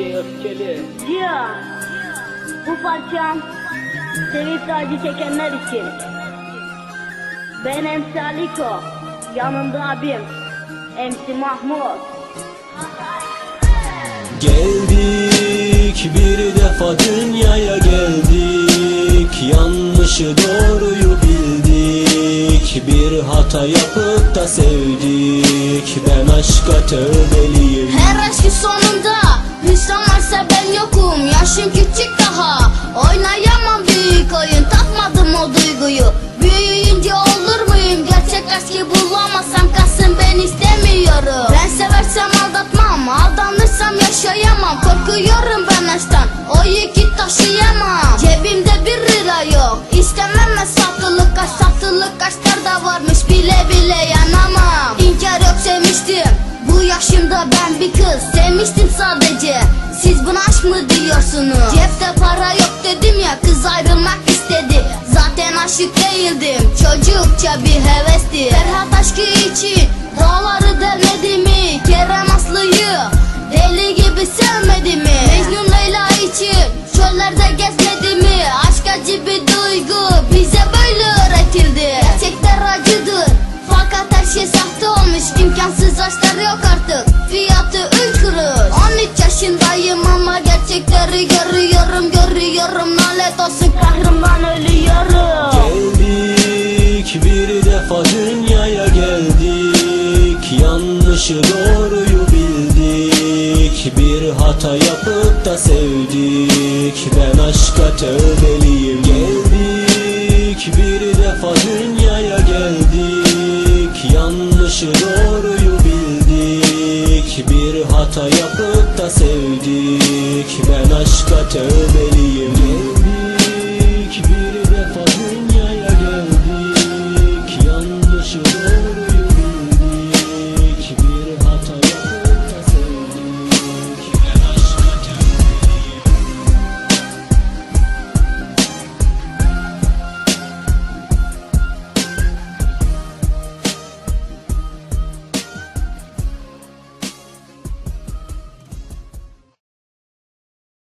öfkeli. Cihan, bu parçam sevip de acı çekenler için. Ben MC Aliko, yanımda abim MC Mahmut. Geldik bir defa dünyaya geldik. Yanlışı doğruyu bildik. Bir hata yapıp da sevdik. Ben aşka tövbeliyim. Her Büyük oyun Takmadım o duyguyu. Büyüyünce olur muyum? Gerçek aşkı bulamazsam kalsın ben istemiyorum. Ben seversem aldatmam Aldanırsam yaşayamam. Korkuyorum ben aşktan O yükü taşıyamam. Cebimde bir lira yok İstemem ben satılık kaç Satılık kaçlar da varmış Bile bile yanamam. İnkar yok sevmiştim bu yaşımda ben bir kız. Sevmiştim sadece Siz buna aşk mı diyorsunuz? Cepte para yok çocukça bir hevesti Ferhat aşkı için dağları delmedi mi? Kerem Aslı'yı deli gibi sevmedi mi? Mecnun Leyla için çöllerde gezmedi mi? Aşk acı bir duygu bize böyle öğretildi Gerçekler acıdır fakat her şey sahte olmuş imkansız aşklar yok artık Fiyatı üç kuruş 13 yaşındayım ama gerçekleri görüyorum görüyorum Lanet olsun kahrımdan ölüyorum Bir defa dünyaya geldik. Yanlışı doğruyu bildik. Bir hata yapıp da sevdik. Ben aşka tövbeliyim. Geldik. Bir defa dünyaya geldik. Yanlışı doğruyu bildik. Bir hata yapıp da sevdik. Ben aşka tövbeliyim